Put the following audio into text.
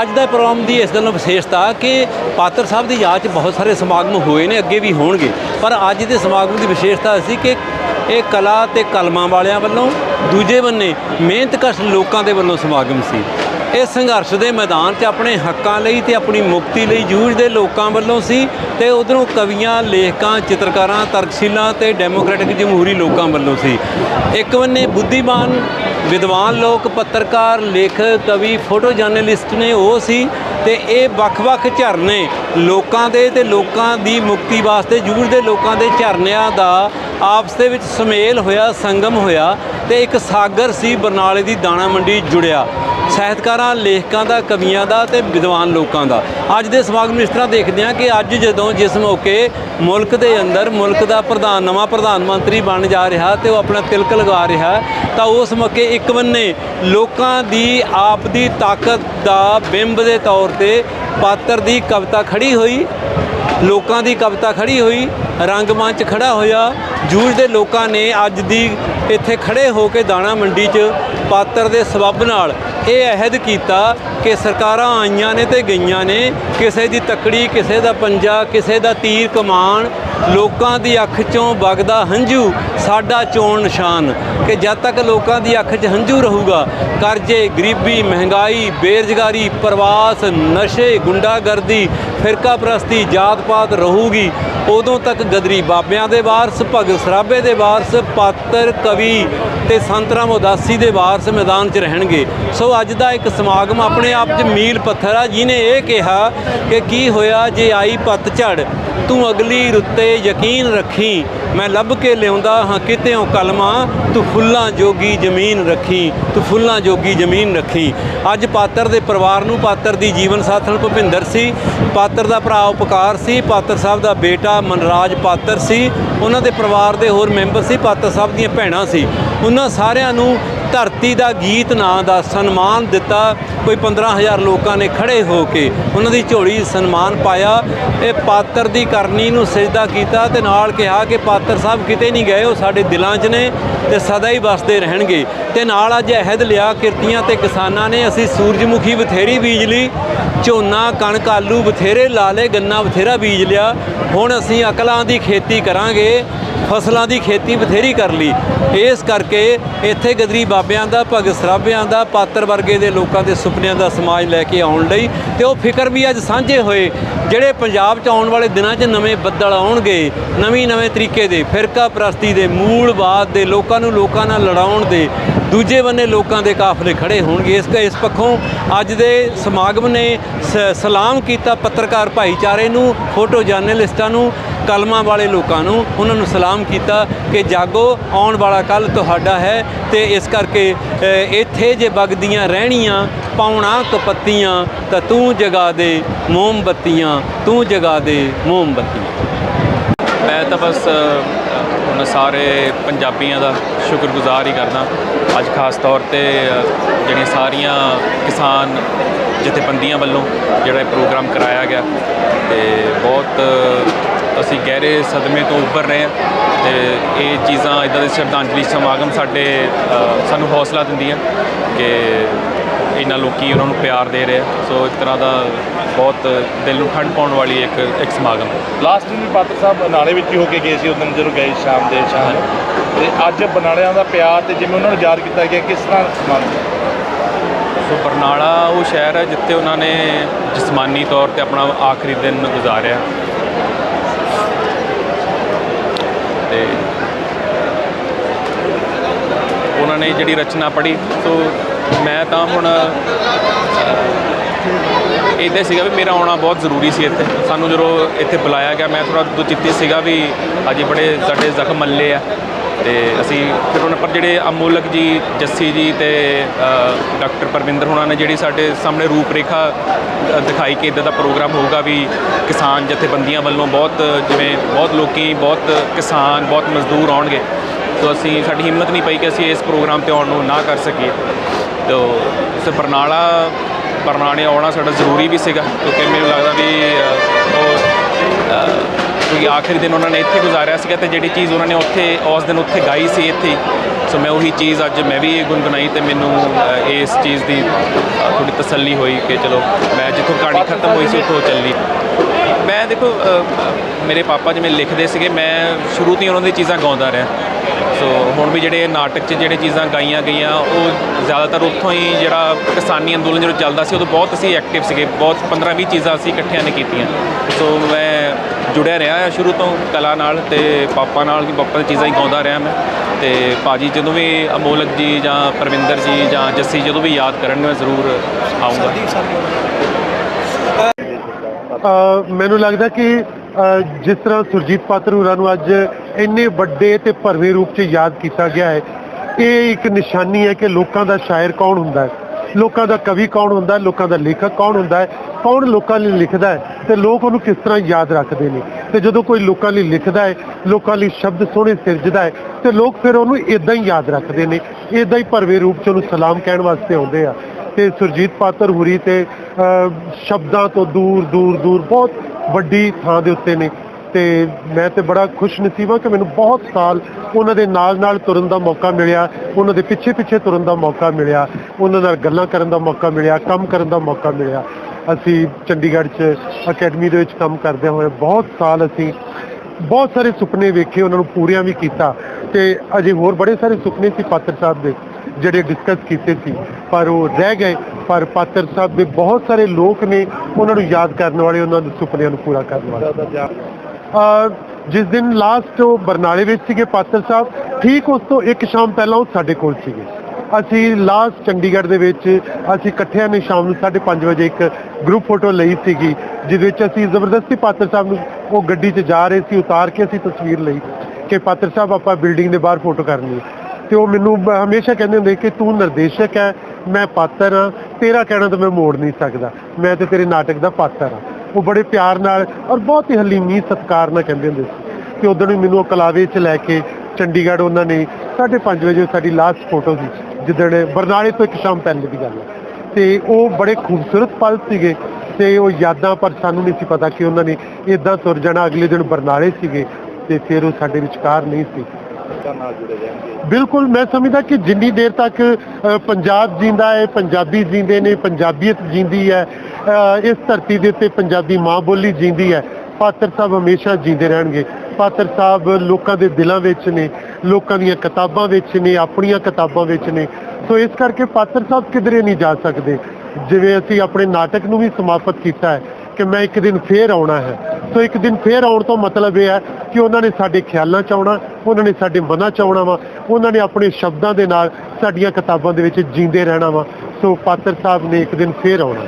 ਅੱਜ ਦਾ ਪ੍ਰੋਗਰਾਮ ਦੀ ਇਸ ਗੱਲ ਨੂੰ ਵਿਸ਼ੇਸ਼ਤਾ ਕਿ ਪਾਤਰ ਸਾਹਿਬ ਦੀ ਯਾਦ 'ਚ ਬਹੁਤ ਸਾਰੇ ਸਮਾਗਮ ਹੋਏ ਨੇ, ਅੱਗੇ ਵੀ ਹੋਣਗੇ। ਪਰ ਅੱਜ ਦੇ ਸਮਾਗਮ ਦੀ ਵਿਸ਼ੇਸ਼ਤਾ ਸੀ ਕਿ ਇਹ ਕਲਾ ਤੇ ਕਲਮਾਂ ਵਾਲਿਆਂ ਵੱਲੋਂ, ਦੂਜੇ ਬੰਨੇ ਮਿਹਨਤਕਸ਼ ਲੋਕਾਂ ਦੇ ਵੱਲੋਂ ਸਮਾਗਮ ਸੀ। ਇਹ ਸੰਘਰਸ਼ ਦੇ ਮੈਦਾਨ 'ਚ ਆਪਣੇ ਹੱਕਾਂ ਲਈ ਤੇ ਆਪਣੀ ਮੁਕਤੀ ਲਈ ਜੂਝਦੇ ਲੋਕਾਂ ਵੱਲੋਂ ਸੀ ਤੇ ਉਧਰੋਂ ਕਵੀਆਂ, ਲੇਖਕਾਂ, ਚਿੱਤਰਕਾਰਾਂ, ਤਰਕਸ਼ੀਲਾਂ ਤੇ ਡੈਮੋਕ੍ਰੈਟਿਕ ਜਮਹੂਰੀ ਲੋਕਾਂ ਵੱਲੋਂ ਸੀ। ਇੱਕ ਬੰਨੇ ਬੁੱਧੀਮਾਨ ਵਿਦਵਾਨ ਲੋਕ, ਪੱਤਰਕਾਰ, ਲੇਖਕ, ਕਵੀ, ਫੋਟੋ ਜਰਨਲਿਸਟ ਨੇ ਉਹ ਸੀ ਤੇ ਇਹ ਵੱਖ-ਵੱਖ ਝਰਨੇ ਲੋਕਾਂ ਦੇ ਤੇ ਲੋਕਾਂ ਦੀ ਮੁਕਤੀ ਵਾਸਤੇ ਜੂਝਦੇ ਲੋਕਾਂ ਦੇ ਝਰਨਿਆਂ ਦਾ ਆਪਸ ਦੇ ਵਿੱਚ ਸੁਮੇਲ ਹੋਇਆ, ਸੰਗਮ ਹੋਇਆ ਤੇ ਇੱਕ ਸਾਗਰ ਸੀ, ਬਰਨਾਲੇ ਦੀ ਦਾਣਾ ਮੰਡੀ ਜੁੜਿਆ। ਸਾਹਿਤਕਾਰਾਂ, ਲੇਖਕਾਂ ਦਾ, ਕਵੀਆਂ ਦਾ ਤੇ ਵਿਦਵਾਨ ਲੋਕਾਂ ਦਾ। ਅੱਜ ਦੇ ਸਮਾਗਮ ਇਸ ਤਰ੍ਹਾਂ ਦੇਖਦੇ ਹਾਂ ਕਿ ਅੱਜ ਜਦੋਂ ਜਿਸ ਮੌਕੇ ਮੁਲਕ ਦੇ ਅੰਦਰ ਮੁਲਕ ਦਾ ਪ੍ਰਧਾਨ, ਨਵਾਂ ਪ੍ਰਧਾਨ ਮੰਤਰੀ ਬਣ ਜਾ ਰਿਹਾ ਤੇ ਉਹ ਆਪਣਾ ਤਿਲਕ ਲਗਾ ਰਿਹਾ, ਤਾਂ ਉਸ ਮੌਕੇ ਇੱਕ ਬੰਨੇ ਲੋਕਾਂ ਦੀ, ਆਪ ਦੀ ਤਾਕਤ ਦਾ ਬਿੰਬ ਦੇ ਤੌਰ ਤੇ ਪਾਤਰ ਦੀ ਕਵਿਤਾ ਖੜੀ ਹੋਈ। ਲੋਕਾਂ ਦੀ ਕਵਿਤਾ ਖੜੀ ਹੋਈ, ਰੰਗਮੰਚ ਖੜਾ ਹੋਇਆ। ਜੂਝ ਦੇ ਲੋਕਾਂ ਨੇ ਅੱਜ ਦੀ ਇੱਥੇ ਖੜੇ ਹੋ ਕੇ ਦਾਣਾ ਮੰਡੀ 'ਚ ਪਾਤਰ ਦੇ ਸਬੱਬ ਨਾਲ ਇਹ ਅਹਿਦ ਕੀਤਾ ਕਿ ਸਰਕਾਰਾਂ ਆਈਆਂ ਨੇ ਤੇ ਗਈਆਂ ਨੇ, ਕਿਸੇ ਦੀ ਤਕੜੀ, ਕਿਸੇ ਦਾ ਪੰਜਾ, ਕਿਸੇ ਦਾ ਤੀਰ ਕਮਾਨ ਲੋਕਾਂ ਦੀ ਅੱਖ 'ਚੋਂ ਵਗਦਾ ਹੰਝੂ, ਸਾਡਾ ਚੋਣ ਨਿਸ਼ਾਨ। ਕਿ ਜਦ ਤੱਕ ਲੋਕਾਂ ਦੀ ਅੱਖ 'ਚ ਹੰਝੂ ਰਹੂਗਾ, ਕਰਜ਼ੇ, ਗਰੀਬੀ, ਮਹਿੰਗਾਈ, ਬੇਰੁਜ਼ਗਾਰੀ, ਪ੍ਰਵਾਸ, ਨਸ਼ੇ, ਗੁੰਡਾਗਰਦੀ ਫਿਰਕਾ ਪ੍ਰਸਤੀ ਜਾਤ ਪਾਤ ਰਹੂਗੀ, ਉਦੋਂ ਤੱਕ ਗਦਰੀ ਬਾਬਿਆਂ ਦੇ ਵਾਰਸ, ਭਗਤ ਸਰਾਭੇ ਦੇ ਵਾਰਸ, ਪਾਤਰ, ਕਵੀ ਤੇ ਸੰਤਰਾਮ ਉਦਾਸੀ ਦੇ ਵਾਰਸ ਮੈਦਾਨ 'ਚ ਰਹਿਣਗੇ। ਸੋ ਅੱਜ ਦਾ ਇੱਕ ਸਮਾਗਮ ਆਪਣੇ ਆਪ 'ਚ ਮੀਲ ਪੱਥਰ ਆ, ਜਿਹਨੇ ਇਹ ਕਿਹਾ ਕਿ ਕੀ ਹੋਇਆ ਜੇ ਆਈ ਪੱਤਝੜ ਤੂੰ ਅਗਲੀ ਰੁੱਤੇ ਯਕੀਨ ਰੱਖੀ, ਮੈਂ ਲੱਭ ਕੇ ਲਿਆਉਂਦਾ ਹਾਂ ਕਿਤੇੋਂ ਕਲਮਾ, ਤੂੰ ਫੁੱਲਾਂ ਜੋਗੀ ਜ਼ਮੀਨ ਰੱਖੀ, ਤੂੰ ਫੁੱਲਾਂ ਜੋਗੀ ਜ਼ਮੀਨ ਰੱਖੀ। ਅੱਜ ਪਾਤਰ ਦੇ ਪਰਿਵਾਰ ਨੂੰ ਪਾਤਰ ਦੀ ਜੀਵਨ ਸਾਥਣ ਭੁਪਿੰਦਰ ਸੀ, ਪਾਤਰ ਦਾ ਭਰਾ ਉਪਕਾਰ ਸੀ, ਪਾਤਰ ਸਾਹਿਬ ਦਾ ਬੇਟਾ ਮਨਰਾਜ ਪਾਤਰ ਸੀ, ਉਹਨਾਂ ਦੇ ਪਰਿਵਾਰ ਦੇ ਹੋਰ ਮੈਂਬਰ ਸੀ, ਪਾਤਰ ਸਾਹਿਬ ਦੀਆਂ ਭੈਣਾਂ ਸੀ। ਉਹਨਾਂ ਸਾਰਿਆਂ ਨੂੰ ਧਰਤੀ ਦਾ ਗੀਤ ਨਾਂ ਦਾ ਸਨਮਾਨ ਦਿੱਤਾ। ਕੋਈ 15000 ਲੋਕਾਂ ਨੇ ਖੜੇ ਹੋ ਕੇ ਉਹਨਾਂ ਦੀ ਝੋਲੀ ਸਨਮਾਨ ਪਾਇਆ। ਇਹ ਪਾਤਰ ਦੀ ਕਰਨੀ ਨੂੰ ਸਜਦਾ ਕੀਤਾ ਤੇ ਨਾਲ ਕਿਹਾ ਕਿ ਪਾਤਰ ਸਾਹਿਬ ਕਿਤੇ ਨਹੀਂ ਗਏ, ਉਹ ਸਾਡੇ ਦਿਲਾਂ 'ਚ ਨੇ ਤੇ ਸਦਾ ਹੀ ਵਸਦੇ ਰਹਿਣਗੇ। ਤੇ ਨਾਲ ਅੱਜ ਅਹਿਦ ਲਿਆ ਕਿਰਤੀਆਂ ਤੇ ਕਿਸਾਨਾਂ ਨੇ, ਅਸੀਂ ਸੂਰਜਮੁਖੀ ਬਥੇਰੀ ਬੀਜ ਲਈ, ਝੋਨਾ, ਕਣਕ, ਆਲੂ ਬਥੇਰੇ ਲਾ ਲਏ, ਗੰਨਾ ਬਥੇਰਾ ਬੀਜ ਲਿਆ। ਹੁਣ ਅਸੀਂ ਅਕਲਾਂ ਦੀ ਖੇਤੀ ਕਰਾਂਗੇ। ਫਸਲਾਂ ਦੀ ਖੇਤੀ ਬਥੇਰੀ ਕਰ ਲਈ। ਇਸ ਕਰਕੇ ਇੱਥੇ ਗਦਰੀ ਬਾਬਿਆਂ ਦਾ, ਭਗਤ ਸਰਾਭਿਆਂ ਦਾ, ਪਾਤਰ ਵਰਗੇ ਦੇ ਲੋਕਾਂ ਦੇ ਸੁਪਨਿਆਂ ਦਾ ਸਮਾਜ ਲੈ ਕੇ ਆਉਣ ਲਈ ਤੇ ਉਹ ਫਿਕਰ ਵੀ ਅੱਜ ਸਾਂਝੇ ਹੋਏ, ਜਿਹੜੇ ਪੰਜਾਬ 'ਚ ਆਉਣ ਵਾਲੇ ਦਿਨਾਂ 'ਚ ਨਵੇਂ ਬੱਦਲ ਆਉਣਗੇ ਨਵੀਂ ਨਵੇਂ ਤਰੀਕੇ ਦੇ, ਫਿਰਕਾ ਪ੍ਰਸਤੀ ਦੇ ਮੂਲਵਾਦ ਦੇ, ਲੋਕਾਂ ਨੂੰ ਲੋਕਾਂ ਨਾਲ ਲੜਾਉਣ ਦੇ ਦੂਜੇ ਬੰਨੇ ਲੋਕਾਂ ਦੇ ਕਾਫਲੇ ਖੜੇ ਹੋਣਗੇ। ਇਸ ਇਸ ਪੱਖੋਂ ਅੱਜ ਦੇ ਸਮਾਗਮ ਨੇ ਸਲਾਮ ਕੀਤਾ ਪੱਤਰਕਾਰ ਭਾਈਚਾਰੇ ਨੂੰ, ਫੋਟੋ ਜਰਨਲਿਸਟਾਂ ਨੂੰ, ਕਲਮਾਂ ਵਾਲੇ ਲੋਕਾਂ ਨੂੰ। ਉਹਨਾਂ ਨੂੰ ਸਲਾਮ ਕੀਤਾ ਕਿ ਜਾਗੋ, ਆਉਣ ਵਾਲਾ ਕੱਲ ਤੁਹਾਡਾ ਹੈ ਤੇ ਇਸ ਕਰਕੇ ਇੱਥੇ ਜੇ ਬਗਦੀਆਂ ਰਹਿਣੀਆਂ ਪਾਉਣਾ ਕਪੱਤੀਆਂ ਤਾਂ ਤੂੰ ਜਗਾ ਦੇ ਮੋਮਬੱਤੀਆਂ, ਤੂੰ ਜਗਾ ਦੇ ਮੋਮਬੱਤੀਆਂ। ਮੈਂ ਤਾਂ ਬਸ ਉਹਨਾਂ ਸਾਰੇ ਪੰਜਾਬੀਆਂ ਦਾ ਸ਼ੁਕਰਗੁਜ਼ਾਰ ਹੀ ਕਰਦਾ। ਅੱਜ ਖਾਸ ਤੌਰ ਤੇ ਜਿਹੜੀਆਂ ਸਾਰੀਆਂ ਕਿਸਾਨ ਜਥੇਬੰਦੀਆਂ ਵੱਲੋਂ ਜਿਹੜਾ ਪ੍ਰੋਗਰਾਮ ਕਰਾਇਆ ਗਿਆ ਤੇ ਬਹੁਤ ਅਸੀਂ ਗਹਿਰੇ ਸਦਮੇ ਤੋਂ ਉੱਭਰ ਰਹੇ ਹਾਂ ਤੇ ਇਹ ਚੀਜ਼ਾਂ ਇਦਾਂ ਦੇ ਸ਼ਰਧਾਂਜਲੀ ਸਮਾਗਮ ਸਾਡੇ ਸਾਨੂੰ ਹੌਸਲਾ ਦਿੰਦੀਆਂ ਕਿ ਇਹਨਾਂ ਲੋਕੀ ਉਹਨਾਂ ਨੂੰ ਪਿਆਰ ਦੇ ਰਹੇ ਆ। ਸੋ ਇੱਕ ਤਰ੍ਹਾਂ ਦਾ ਬਹੁਤ ਦਿਲ ਨੂੰ ਠੰਡ ਪਾਉਣ ਵਾਲੀ ਇੱਕ ਇੱਕ ਸਮਾਗਮ ਲਾਸਟ ਦਿਨ ਵੀ ਪਾਤਰ ਸਾਹਿਬ ਬਨਾਲੇ ਵਿੱਚ ਹੀ ਹੋ ਕੇ ਗਏ ਸੀ ਉਦੋਂ ਜਦੋਂ ਗਏ ਸ਼ਾਮ ਦੇ ਸ਼ਾਮ ਤੇ ਅੱਜ ਬਰਨਾਲਿਆਂ ਦਾ ਪਿਆਰ ਤੇ ਜਿਵੇਂ ਉਹਨਾਂ ਨੂੰ ਯਾਦ ਕੀਤਾ ਗਿਆ, ਕਿਸ ਤਰ੍ਹਾਂ ਮੰਨਦੇ ਸੋ ਬਰਨਾਲਾ ਉਹ ਸ਼ਹਿਰ ਹੈ ਜਿੱਥੇ ਉਹਨਾਂ ਨੇ ਜਿਸਮਾਨੀ ਤੌਰ ਤੇ ਆਪਣਾ ਆਖਰੀ ਦਿਨ ਗੁਜ਼ਾਰਿਆ। ਤੇ ਉਹਨਾਂ ਨੇ ਜਿਹੜੀ ਰਚਨਾ ਪੜ੍ਹੀ, ਸੋ ਮੈਂ ਤਾਂ ਹੁਣ ਇਹਦੇ ਸੀਗਾ ਵੀ ਮੇਰਾ ਆਉਣਾ ਬਹੁਤ ਜ਼ਰੂਰੀ ਸੀ ਇੱਥੇ। ਸਾਨੂੰ ਜਦੋਂ ਇੱਥੇ ਬੁਲਾਇਆ ਗਿਆ, ਮੈਂ ਥੋੜਾ ਦੁਚਿੱਤੀ ਸੀਗਾ ਵੀ ਅਜੇ ਬੜੇ ਸਾਡੇ ਜ਼ਖਮ ਮੱਲੇ ਆ। ਤੇ ਅਸੀਂ ਫਿਰ ਉਹਨਾਂ ਪਰ ਜਿਹੜੇ ਅਮੋਲਕ ਜੀ, ਜੱਸੀ ਜੀ ਤੇ ਡਾਕਟਰ ਪਰਵਿੰਦਰ ਹੁਣਾਂ ਨੇ ਜਿਹੜੀ ਸਾਡੇ ਸਾਹਮਣੇ ਰੂਪਰੇਖਾ ਦਿਖਾਈ ਕਿ ਇਦਾਂ ਦਾ ਪ੍ਰੋਗਰਾਮ ਹੋਊਗਾ ਵੀ ਕਿਸਾਨ ਜਥੇਬੰਦੀਆਂ ਵੱਲੋਂ ਬਹੁਤ ਜਿਵੇਂ ਬਹੁਤ ਲੋਕੀ, ਬਹੁਤ ਕਿਸਾਨ, ਬਹੁਤ ਮਜ਼ਦੂਰ ਆਉਣਗੇ। ਤੋ ਅਸੀਂ, ਸਾਡੀ ਹਿੰਮਤ ਨਹੀਂ ਪਈ ਕਿ ਅਸੀਂ ਇਸ ਪ੍ਰੋਗਰਾਮ ਤੇ ਆਉਣ ਨੂੰ ਨਾ ਕਰ ਸਕੀਏ। ਤੋ ਇਸ ਬਰਨਾਲਾ, ਬਰਨਾਲੇ ਆਉਣਾ ਸਾਡਾ ਜ਼ਰੂਰੀ ਵੀ ਸੀਗਾ, ਕਿਉਂਕਿ ਮੈਨੂੰ ਲੱਗਦਾ ਵੀ ਉਹ ਕਿਉਂਕਿ ਆਖਰੀ ਦਿਨ ਉਹਨਾਂ ਨੇ ਇੱਥੇ ਗੁਜ਼ਾਰਿਆ ਸੀਗਾ ਤੇ ਜਿਹੜੀ ਚੀਜ਼ ਉਹਨਾਂ ਨੇ ਉੱਥੇ ਉਸ ਦਿਨ ਉੱਥੇ ਗਾਈ ਸੀ ਇੱਥੇ। ਸੋ ਮੈਂ ਉਹੀ ਚੀਜ਼ ਅੱਜ ਮੈਂ ਵੀ ਗੁੰਗਣਾਈ ਤੇ ਮੈਨੂੰ ਇਸ ਚੀਜ਼ ਦੀ ਥੋੜੀ ਤਸੱਲੀ ਹੋਈ ਕਿ ਚਲੋ ਮੈਂ ਜਿੱਥੋਂ ਕਹਾਣੀ ਖਤਮ ਹੋਈ ਸੀ ਉੱਥੋਂ ਚੱਲੀ। ਮੈਂ ਦੇਖੋ ਮੇਰੇ ਪਾਪਾ ਜਿਵੇਂ ਲਿਖਦੇ ਸੀਗੇ ਮੈਂ ਸ਼ੁਰੂ ਤੋਂ ਹੀ ਉਹਨਾਂ ਦੀ ਚੀਜ਼ਾਂ ਗਾਉਂਦਾ ਰਿਹਾ। ਸੋ ਹੁਣ ਵੀ ਜਿਹੜੇ ਨਾਟਕ 'ਚ ਜਿਹੜੇ ਚੀਜ਼ਾਂ ਗਾਈਆਂ ਗਈਆਂ ਉਹ ਜ਼ਿਆਦਾਤਰ ਉੱਥੋਂ ਹੀ ਜਿਹੜਾ ਕਿਸਾਨੀ ਅੰਦੋਲਨ ਜਦੋਂ ਚੱਲਦਾ ਸੀ ਉਦੋਂ ਬਹੁਤ ਅਸੀਂ ਐਕਟਿਵ ਸੀਗੇ ਬਹੁਤ 15-20 ਚੀਜ਼ਾਂ ਅਸੀਂ ਇਕੱਠਿਆਂ ਨੇ ਕੀਤੀਆਂ। ਸੋ ਮੈਂ ਜੁੜਿਆ ਰਿਹਾ ਹਾਂ ਸ਼ੁਰੂ ਤੋਂ ਕਲਾ ਨਾਲ ਤੇ ਪਾਪਾ ਨਾਲ ਵੀ ਪਾਪਾ ਦੀ ਚੀਜ਼ਾਂ ਹੀ ਗਾਉਂਦਾ ਰਿਹਾ ਮੈਂ। ਤੇ ਭਾਜੀ ਜਦੋਂ ਵੀ ਅਮੋਲਕ ਜੀ ਜਾਂ ਪਰਵਿੰਦਰ ਜੀ ਜਾਂ ਜੱਸੀ ਜਦੋਂ ਵੀ ਯਾਦ ਕਰਨਗੇ ਮੈਂ ਜ਼ਰੂਰ ਆਉਂਗਾ ਮੈਨੂੰ ਲੱਗਦਾ ਕਿ ਜਿਸ ਤਰ੍ਹਾਂ ਸੁਰਜੀਤ ਪਾਤਰ ਹੋਰਾਂ ਨੂੰ ਅੱਜ ਇੰਨੇ ਵੱਡੇ ਤੇ ਭਰਵੇਂ ਰੂਪ 'ਚ ਯਾਦ ਕੀਤਾ ਗਿਆ ਹੈ ਇਹ ਇੱਕ ਨਿਸ਼ਾਨੀ ਹੈ ਕਿ ਲੋਕਾਂ ਦਾ ਸ਼ਾਇਰ ਕੌਣ ਹੁੰਦਾ ਹੈ? ਲੋਕਾਂ ਦਾ ਕਵੀ ਕੌਣ ਹੁੰਦਾ ਹੈ? ਲੋਕਾਂ ਦਾ ਲੇਖਕ ਕੌਣ ਹੁੰਦਾ ਹੈ? ਕੌਣ ਲੋਕਾਂ ਲਈ ਲਿਖਦਾ ਹੈ ਤੇ ਲੋਕ ਉਹਨੂੰ ਕਿਸ ਤਰ੍ਹਾਂ ਯਾਦ ਰੱਖਦੇ ਨੇ? ਤੇ ਜਦੋਂ ਕੋਈ ਲੋਕਾਂ ਲਈ ਲਿਖਦਾ ਹੈ ਲੋਕਾਂ ਲਈ ਸ਼ਬਦ ਸੋਹਣੇ ਸਿਰਜਦਾ ਹੈ ਤੇ ਲੋਕ ਫਿਰ ਉਹਨੂੰ ਇਦਾਂ ਹੀ ਯਾਦ ਰੱਖਦੇ ਨੇ ਇਦਾਂ ਹੀ ਭਰਵੇਂ ਰੂਪ 'ਚ ਉਹਨੂੰ ਸਲਾਮ ਕਹਿਣ ਵਾਸਤੇ ਆਉਂਦੇ ਆ। ਤੇ ਸੁਰਜੀਤ ਪਾਤਰ ਹੁਰੀ ਤੇ ਅ, ਸ਼ਬਦਾਂ ਤੋਂ ਦੂਰ ਦੂਰ ਦੂਰ ਬਹੁਤ ਵੱਡੀ ਥਾਂ ਦੇ ਉੱਤੇ ਨੇ। ਤੇ ਮੈਂ ਤੇ ਬੜਾ ਖੁਸ਼ ਨਸੀਬ ਹਾਂ ਕਿ ਮੈਨੂੰ ਬਹੁਤ ਸਾਲ ਉਹਨਾਂ ਦੇ ਨਾਲ ਨਾਲ ਤੁਰਨ ਦਾ ਮੌਕਾ ਮਿਲਿਆ ਉਹਨਾਂ ਦੇ ਪਿੱਛੇ ਪਿੱਛੇ ਤੁਰਨ ਦਾ ਮੌਕਾ ਮਿਲਿਆ ਉਹਨਾਂ ਨਾਲ ਗੱਲਾਂ ਕਰਨ ਦਾ ਮੌਕਾ ਮਿਲਿਆ ਕੰਮ ਕਰਨ ਦਾ ਮੌਕਾ ਮਿਲਿਆ। ਅਸੀਂ ਚੰਡੀਗੜ੍ਹ 'ਚ ਅਕੈਡਮੀ ਦੇ ਵਿੱਚ ਕੰਮ ਕਰਦੇ ਹੋਏ ਬਹੁਤ ਸਾਲ ਅਸੀਂ ਬਹੁਤ ਸਾਰੇ ਸੁਪਨੇ ਵੇਖੇ, ਉਹਨਾਂ ਨੂੰ ਪੂਰੀਆਂ ਵੀ ਕੀਤਾ ਤੇ ਅਜੇ ਹੋਰ ਬੜੇ ਸਾਰੇ ਸੁਪਨੇ ਸੀ ਪਾਤਰ ਸਾਹਿਬ ਦੇ, ਜਿਹੜੇ ਡਿਸਕਸ ਕੀਤੇ ਸੀ। ਪਰ ਉਹ ਰਹਿ ਗਏ, ਪਰ ਪਾਤਰ ਸਾਹਿਬ ਦੇ ਬਹੁਤ ਸਾਰੇ ਲੋਕ ਨੇ, ਉਹਨਾਂ ਨੂੰ ਯਾਦ ਕਰਨ ਵਾਲੇ, ਉਹਨਾਂ ਦੇ ਸੁਪਨਿਆਂ ਨੂੰ ਪੂਰਾ ਕਰਨ ਵਾਲੇ। ਜਿਸ ਦਿਨ ਲਾਸਟ ਉਹ ਬਰਨਾਲੇ ਵਿੱਚ ਸੀਗੇ ਪਾਤਰ ਸਾਹਿਬ, ਠੀਕ ਉਸ ਤੋਂ ਇੱਕ ਸ਼ਾਮ ਪਹਿਲਾਂ ਉਹ ਸਾਡੇ ਕੋਲ ਸੀਗੇ। ਅਸੀਂ ਲਾਸਟ ਚੰਡੀਗੜ੍ਹ ਦੇ ਵਿੱਚ, ਅਸੀਂ ਇਕੱਠਿਆਂ ਨੇ ਸ਼ਾਮ ਨੂੰ 5:30 ਵਜੇ ਇੱਕ ਗਰੁੱਪ ਫੋਟੋ ਲਈ ਸੀਗੀ, ਜਿਹਦੇ ਵਿੱਚ ਅਸੀਂ ਜ਼ਬਰਦਸਤੀ ਪਾਤਰ ਸਾਹਿਬ ਨੂੰ ਉਹ ਗੱਡੀ 'ਚ ਜਾ ਰਹੇ ਸੀ, ਉਤਾਰ ਕੇ ਅਸੀਂ ਤਸਵੀਰ ਲਈ ਕਿ ਪਾਤਰ ਸਾਹਿਬ ਆਪਾਂ ਬਿਲਡਿੰਗ ਦੇ ਬਾਹਰ ਫੋਟੋ ਕਰਨੀ ਹੈ ਤੇ ਉਹ ਮੈਨੂੰ ਹਮੇਸ਼ਾ ਕਹਿੰਦੇ ਹੁੰਦੇ ਕਿ ਤੂੰ ਨਿਰਦੇਸ਼ਕ ਹੈ, ਮੈਂ ਪਾਤਰ ਹਾਂ, ਤੇਰਾ ਕਹਿਣਾ ਤਾਂ ਮੈਂ ਮੋੜ ਨਹੀਂ ਸਕਦਾ, ਮੈਂ ਤੇ ਤੇਰੇ ਨਾਟਕ ਦਾ ਪਾਤਰ ਹਾਂ। ਉਹ ਬੜੇ ਪਿਆਰ ਨਾਲ ਔਰ ਬਹੁਤ ਹੀ ਹਲੀਮੀ ਸਤਿਕਾਰ ਨਾਲ ਕਹਿੰਦੇ ਹੁੰਦੇ ਸੀ। ਤੇ ਉਦੋਂ ਹੀ ਮੈਨੂੰ ਕਲਾਵੇ 'ਚ ਲੈ ਕੇ ਚੰਡੀਗੜ੍ਹ ਉਹਨਾਂ ਨੇ 5:30 ਵਜੇ ਸਾਡੀ ਲਾਸਟ ਫੋਟੋ ਸੀ, ਜਿੱਦਣ ਬਰਨਾਲੇ ਤੋਂ ਇੱਕ ਸ਼ਾਮ ਪਹਿਲੇ ਦੀ ਗੱਲ ਹੈ। ਤੇ ਉਹ ਬੜੇ ਖੂਬਸੂਰਤ ਪਲ ਸੀਗੇ ਤੇ ਉਹ ਯਾਦਾਂ ਪਰ ਸਾਨੂੰ ਨਹੀਂ ਸੀ ਪਤਾ ਕਿ ਉਹਨਾਂ ਨੇ ਇਦਾਂ ਤੁਰ ਜਾਣਾ ਅਗਲੇ ਦਿਨ ਬਰਨਾਲੇ ਸੀਗੇ ਤੇ ਫਿਰ ਉਹ ਸਾਡੇ ਵਿਚਕਾਰ ਨਹੀਂ ਸੀ। ਬਿਲਕੁਲ ਮੈਂ ਸਮਝਦਾ ਕਿ ਜਿੰਨੀ ਦੇਰ ਤੱਕ ਪੰਜਾਬ ਜਿੰਦਾ ਹੈ ਪੰਜਾਬੀ ਜਿੰਦੇ ਨੇ ਪੰਜਾਬੀਅਤ ਜਿੰਦੀ ਹੈ ਇਸ ਧਰਤੀ ਦੇ ਉੱਤੇ ਪੰਜਾਬੀ ਮਾਂ ਬੋਲੀ ਜਿੰਦੀ ਹੈ ਪਾਤਰ ਸਾਹਿਬ ਹਮੇਸ਼ਾ ਜਿੰਦੇ ਰਹਿਣਗੇ। ਪਾਤਰ ਸਾਹਿਬ ਲੋਕਾਂ ਦੇ ਦਿਲਾਂ ਵਿੱਚ ਨੇ ਲੋਕਾਂ ਦੀਆਂ ਕਿਤਾਬਾਂ ਵਿੱਚ ਨੇ ਆਪਣੀਆਂ ਕਿਤਾਬਾਂ ਵਿੱਚ ਨੇ ਸੋ ਇਸ ਕਰਕੇ ਪਾਤਰ ਸਾਹਿਬ ਕਿਧਰੇ ਨਹੀਂ ਜਾ ਸਕਦੇ। ਜਿਵੇਂ ਅਸੀਂ ਆਪਣੇ ਨਾਟਕ ਨੂੰ ਵੀ ਸਮਾਪਤ ਕੀਤਾ ਹੈ ਕਿ ਮੈਂ ਇੱਕ ਦਿਨ ਫੇਰ ਆਉਣਾ ਹੈ। ਸੋ ਇੱਕ ਦਿਨ ਫੇਰ ਆਉਣ ਤੋਂ ਮਤਲਬ ਇਹ ਹੈ ਕਿ ਉਹਨਾਂ ਨੇ ਸਾਡੇ ਖਿਆਲਾਂ 'ਚ ਆਉਣਾ, ਉਹਨਾਂ ਨੇ ਸਾਡੇ ਮਨਾਂ 'ਚ ਆਉਣਾ ਵਾ, ਉਹਨਾਂ ਨੇ ਆਪਣੇ ਸ਼ਬਦਾਂ ਦੇ ਨਾਲ ਸਾਡੀਆਂ ਕਿਤਾਬਾਂ ਦੇ ਵਿੱਚ ਜੀਂਦੇ ਰਹਿਣਾ ਵਾ। ਸੋ ਪਾਤਰ ਸਾਹਿਬ ਨੇ ਇੱਕ ਦਿਨ ਫੇਰ ਆਉਣਾ